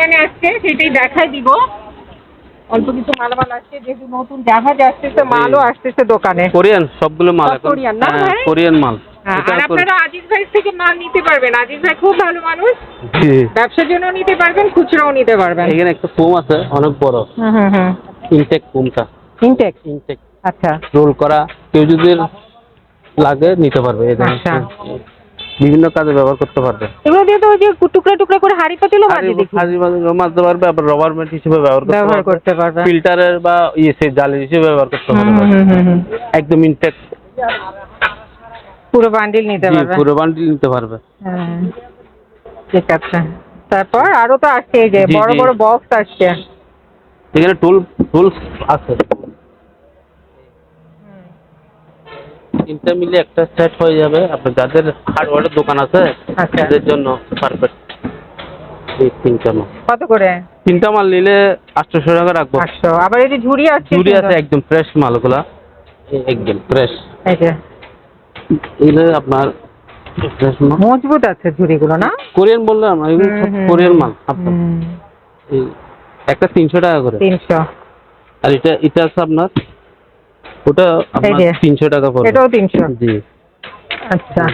দোকানে আসছে সেটাই দেখাই দিব। অল্প কিছু মালামাল আসছে যেহেতু নতুন জাহাজ আসতেছে মালও আসতেছে দোকানে। কোরিয়ান সবগুলো মাল কোরিয়ান না হ্যাঁ? কোরিয়ান মাল। হ্যাঁ, আর আপনারা আজিজ ভাই থেকে মাল নিতে পারবেন। আজিজ ভাই খুব ভালো মানুষ। ব্যবসার জন্য নিতে পারবেন খুচরাও নিতে পারবেন। এখানে একটা ফোম আছে অনেক বড়। হুম হুম হুম। ইনটেক ফোমটা ইনটেক ইনটেক আচ্ছা। রোল করা কেউ যদি লাগে নিতে পারবে। আচ্ছা। বিভিন্ন কাজে ব্যবহার করতে পারবে। এগুলো দিয়ে তো ওই যে টুকরা টুকরা করে হাড়ি পাতিলও মাঝে দেখি। হাজি মারতে পারবে আবার রবার ম্যাট হিসেবে ব্যবহার করতে ব্যবহার করতে পারবে। ফিল্টারের বা ইয়ে সে জালি হিসেবে ব্যবহার করতে পারবে। একদম ইনটেক পুরো বান্ডিল নিতে পারবে। পুরো বান্ডিল নিতে পারবে। হ্যাঁ ঠিক আছে। তারপর আরও তো আসছে যে বড় বড় বক্স আসছে। এখানে টুল টুলস আছে। তিনটা মিলে একটা সেট হয়ে যাবে। আপনার যাদের হার্ডওয়্যারের দোকান আছে আচ্ছা। তাদের জন্য পারফেক্ট এই তিনটা মাল। কত করে? তিনটা মাল নিলে আটশোশো টাকা রাখব। আটশো। আবার এই যে ঝুড়ি আছে চুরি আছে একদম ফ্রেশ মালগুলা। একদম ফ্রেশ এগুলো আপনার ফ্রেশ মাল। মজবুত আছে ঝুড়িগুলো না? কোরিয়ান বললাম এগুলো সব হুম, হুম, কোরিয়ান মাল একটা তিনশো টাকা করে। তিনশো। আর এটা এটা আছে আপনার ওটা আপনার যে। তিনশো টাকা পড়বে। এটাও তিনশো? জি। আচ্ছা।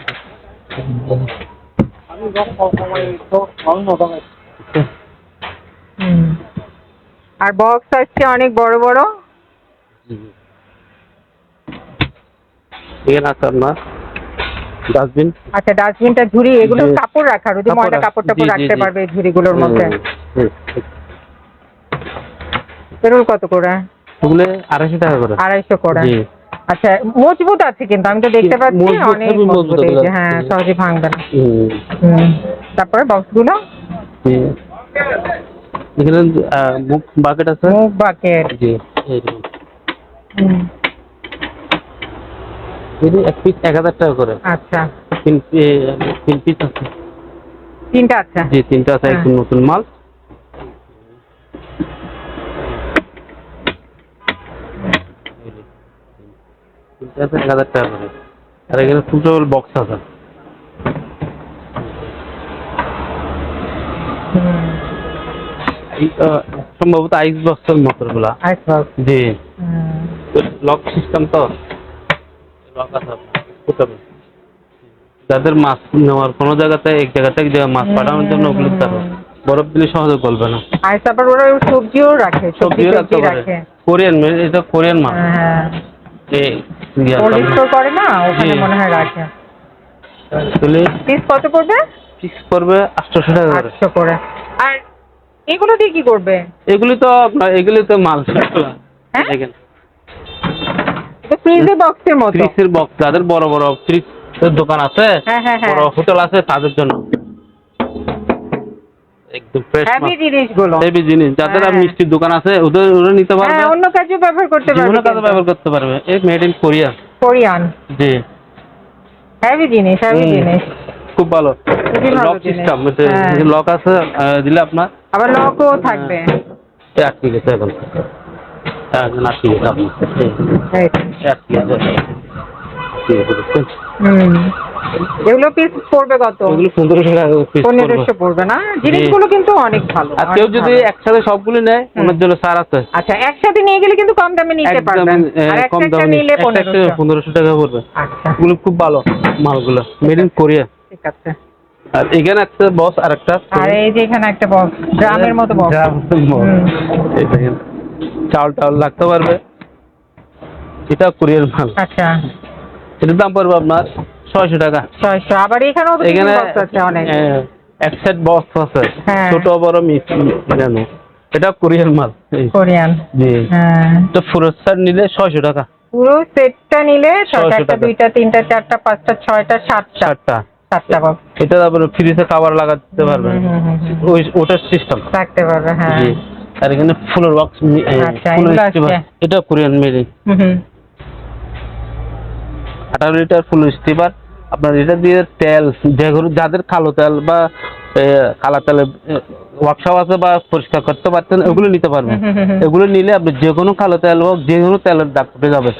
হুম। আর বক্স আসছে অনেক বড় বড়? এখানে আছে আপনার ডাস্টবিন আচ্ছা ডাস্টবিনটা ঝুড়ি এগুলো কাপড় রাখার ওই যে কাপড় ময়লা কাপড় টাপড় রাখতে পারবে এই ঝুড়িগুলোর মধ্যে? এগুলো কত করে? ওগুলো আড়াইশো টাকা করে। আড়াইশো করে। আচ্ছা মজবুত আছে কিন্তু আমি তো দেখতে পাচ্ছি অনেক মজবুত। হ্যাঁ সহজে ভাঙবে না। তারপরে বক্সগুলো। এখানে মুখ বাকেট আছে? মুখ বাকেট জি। এক পিস এক হাজার টাকা করে। আচ্ছা। তিন পিস আছে। তিনটা আছে? জি তিনটা আছে হ্যাঁ। একদম নতুন মাল। এক হাজার টাকা করে। আর এখানে সুটেবল বক্স আছে। সম্ভবত আইস বক্সের মতো গুলা আইস বক্স জি লক সিস্টেম তো? লক আছে সুটেবল যাদের মাছ নেওয়ার কোনো জায়গাতে এক এক জায়গায় মাছ পাঠানোর জন্য ওগুলো তারা বরফ দিলে সহজে গলবে না। আর তারপর ওরা সবজিও রাখে সবজিও রাখতে পারে। রাখে। কোরিয়ান এটা কোরিয়ান মাল এই কোল্ড স্টোর করে না? ওখানে জি। মনে হয় রাখে। আসলে পিস কত করবে ফিক্স করবে আটশোশো টাকা করে। আটশো করে। আর এগুলো দিয়ে কি করবে? এগুলি তো আপনার এগুলি তো মাল হ্যাঁ? দেখেন ফ্রিজে বক্সের মতো। বক্স যাদের বড় বড় ফ্রিজ দোকান আছে হ্যাঁ হ্যাঁ হ্যাঁ। বড় হোটেল আছে তাদের জন্য। একদম ফ্রেশ হ্যাভি জিনিসগুলো। হেভি জিনিস। যাদের হ্যাঁ। মিষ্টির দোকান আছে ওদের ওরা নিতে পারবে। হ্যাঁ অন্য কাজে ব্যবহার করতে পারবে কাজে ব্যবহার করতে পারবে। এই মেড ইন কোরিয়া কোরিয়ান জি। হেভি জিনিস হেভি জিনিস। খুব ভালো। লক সিস্টেম হ্যাঁ। লক আছে দিলে আপনার আবার লকও থাকবে। আটকে গেছে এখন এখন আটকে গেছে আপনার। আটকে গেছে? হুম। এগুলো পিস পড়বে কত? ওগুলো পনেরোশো টাকা পড়বে। পনেরোশো পড়বে না? জিনিসগুলো কিন্তু অনেক ভালো আর কেউ যদি একসাথে সবগুলো নেয় ওনার জন্য ছাড় আছে। আচ্ছা একসাথে নিয়ে গেলে কিন্তু কম দামে নিতে পারবেন। আর কম দামে নিলে পনেরোশো। টাকা পড়বে। আচ্ছা। এগুলো খুব ভালো মালগুলো। মেড ইন কোরিয়া ঠিক আছে। আর এখানে একটা আর একটা আর এই যে এখানে একটা বক্স ড্রামের মতো বক্স। এই দেখেন চাউল টাউল লাগতে পারবে। এটা কোরিয়ার মাল। আচ্ছা। এটার দাম পড়বে আপনার ছয়শো টাকা। ছয়শো আবার এখানেও এখানে অনেক। এক সেট বক্স আছে। হ্যাঁ। ছোট বড় মিক্স এটা কোরিয়ার মাল। কোরিয়ান। জি। হ্যাঁ। তো ফুরো সেট নিলে ছয়শো টাকা। পুরো সেটটা নিলে ছয়টা 600 একটা দুইটা তিনটা চারটা পাঁচটা ছয়টা সাতটা। সাতটা। বক্স এটা তারপরে ফ্রিজে খাবার লাগাতে পারবেন হুম, ওই ওটার সিস্টেম রাখতে পারবে হ্যাঁ। আর এখানে ফুলের বক্স আচ্ছা, এটা কোরিয়ান মেড। আঠারো লিটার ফুল স্টিপার আপনার এটা দিয়ে তেল যেগুলো যাদের কালো তেল বা কালা তেলের ওয়ার্কশপ আছে বা পরিষ্কার করতে পারতেন ওগুলো নিতে পারবেন। এগুলো নিলে আপনি যে কোনো কালো তেল হোক যে কোনো তেলের দাগ উঠে যাবে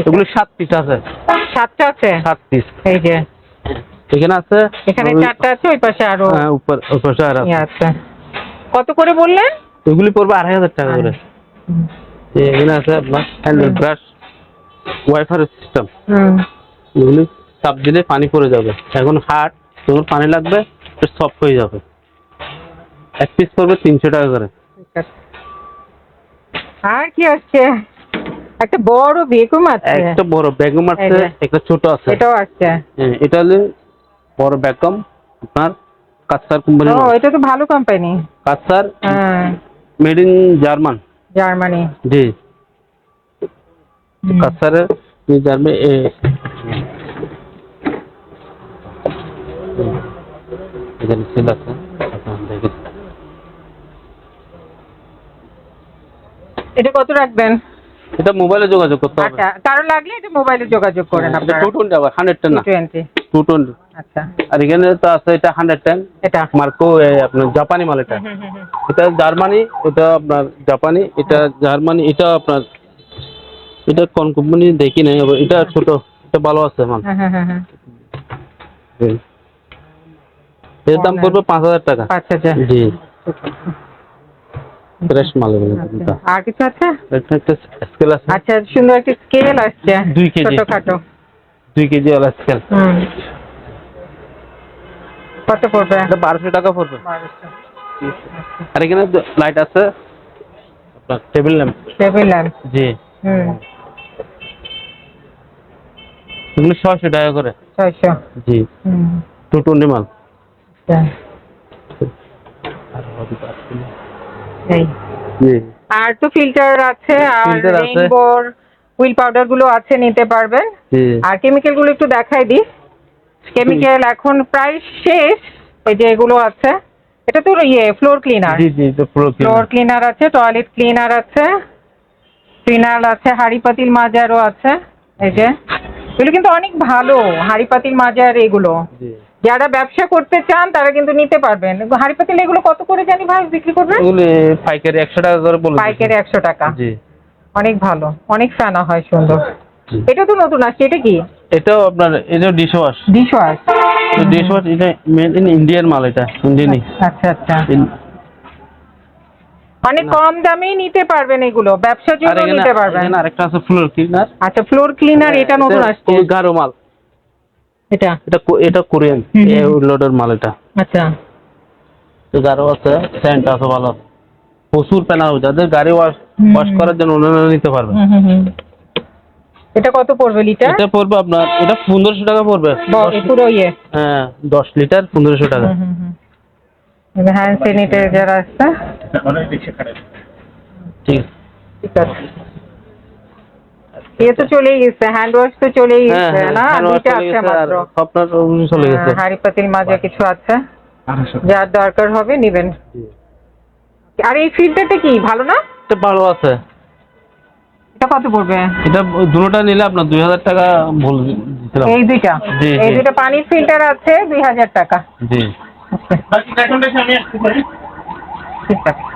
এগুলো সাত পিস আছে। সাতটা আছে? সাত পিস এই যে। এখানে আছে? এখানে ওই- চারটা আছে ওই পাশে আরও হ্যাঁ উপর উপর আর আছে। ইয়ে কত করে বললেন? ওইগুলি পড়বে আড়াই হাজার টাকা করে। এখানে আছে আপনার হ্যান্ডেল ব্রাশ ওয়াইফাই সিস্টেম হুম। এগুলি চাপ দিলে পানি পড়ে যাবে। এখন হার্ড যখন পানি লাগবে সফট হয়ে যাবে। এক পিস পড়বে তিনশো টাকা করে। আর কি আসছে একটা বড় বেকুম আছে। একটা বড় ব্যাগম আছে একটা ছোট আছে। এটাও আসছে হ্যাঁ, এটা হলে বড় আপনার কাস্টার কোম্পানি ও এটা তো ভালো কোম্পানি। কাস্টার হ্যাঁ। Made in German Germany. G. German এখানে সেল আছে এটা কত রাখবেন? এটা মোবাইলে যোগাযোগ করতে হবে। আচ্ছা কারও লাগলে এটা মোবাইলে যোগাযোগ করেন আপনারা। টু টোয়েন্টি আবার হান্ড্রেড টেন না? টোয়েন্টি টু টোয়েন্টি আচ্ছা। আর এখানে তো আছে এটা হান্ড্রেড টেন এটা। মার্কো আপনার জাপানি মাল এটা। এটা জার্মানি এটা আপনার জাপানি এটা জার্মানি এটা আপনার এটা কোন কোম্পানি দেখি নাই এটা ছোট এটা ভালো আছে মাল হ্যাঁ হ্যাঁ হ্যাঁ। এর দাম পড়বে পাঁচ হাজার টাকা। আচ্ছা আচ্ছা জি। ফ্রেশ মাল আচ্ছা। আর কিছু আছে? একটা স্কেল আছে। আচ্ছা সুন্দর একটা স্কেল আসছে দুই কেজি। ছোটখাটো। দুই কেজি স্কেল কত পড়বে? এটা বারোশো টাকা পড়বে। আর এখানে লাইট আছে। আপনার টেবিল ল্যাম্প টেবিল ল্যাম্প জি। হুম। এগুলো ছয়শো টাকা করে। ছয়শো। জি। টু টোয়েন্টি মাল। আর তো ফিল্টার আছে আর রেইনবোর হুইল পাউডারগুলো আছে নিতে পারবেন। আর কেমিক্যালগুলো একটু দেখাই দিই। কেমিক্যাল এখন প্রায় শেষ এই যে এগুলো আছে। এটা তো ইয়ে ফ্লোর ক্লিনার জি জি তো পুরো ফ্লোর ক্লিনার আছে টয়লেট ক্লিনার আছে ক্লিনার আছে হাঁড়ি পাতিল মাজারও আছে এই যে। এগুলো কিন্তু অনেক ভালো হাঁড়ি পাতিল মাজার এগুলো। জি। যারা ব্যবসা করতে চান তারা কিন্তু নিতে পারবেন। হাঁড়ি পাতিল এগুলো কত করে জানি ভাই বিক্রি করবেন? পাইকারি একশো টাকা করে বলে পাইকারি একশো টাকা। জি। অনেক ভালো অনেক ফেনা হয় সুন্দর। এটা তো নতুন আসছে এটা কি? এটাও আপনার এটা dish wash dish wash dish এটা মেড ইন ইন্ডিয়ান মাল এটা ইন্ডিয়ানই। আচ্ছা আচ্ছা অনেক কম দামেই নিতে পারবেন এগুলো ব্যবসার জন্য নিতে পারবেন। আরেকটা আছে ফ্লোর ক্লিনার আচ্ছা ফ্লোর ক্লিনার এটা নতুন আসছে। গাঢ় মাল। এটা? এটা এটা কোরিয়ান। এই লোডের মাল এটা। আচ্ছা। তো গাঢ় আছে সেন্ট আছে ভালো। আছে। প্রচুর প্যানা হবে যাদের গাড়ি ওয়াশ ওয়াশ করার জন্য ওনারা নিতে পারবে। এটা কত পড়বে লিটার? এটা পড়বে আপনার এটা পনেরোশো টাকা পড়বে। পুরো ইয়ে? হ্যাঁ দশ লিটার পনেরোশো টাকা। এবার হ্যান্ড স্যানিটাইজার আসছে ঠিক ঠিক আছে। ইয়ে তো চলেই গেছে হ্যান্ড ওয়াশ তো চলেই হ্যাঁ গেছে হ্যাঁ না? দুইটা আছে মাত্র। আপনার চলে গেছে। হ্যাঁ, হাঁড়ি পাতিল মাজা কিছু আছে। যার দরকার হবে নিবেন। জি। আর এই ফিল্টারটা কি ভালো না? এটা ভালো আছে। এটা কত পড়বে? এটা দুটোটা নিলে আপনার দুই হাজার টাকা ভুল দিয়েছিলাম এই দুইটা? এই দুইটা পানির ফিল্টার আছে দুই হাজার টাকা। জি। ঠিক আছে।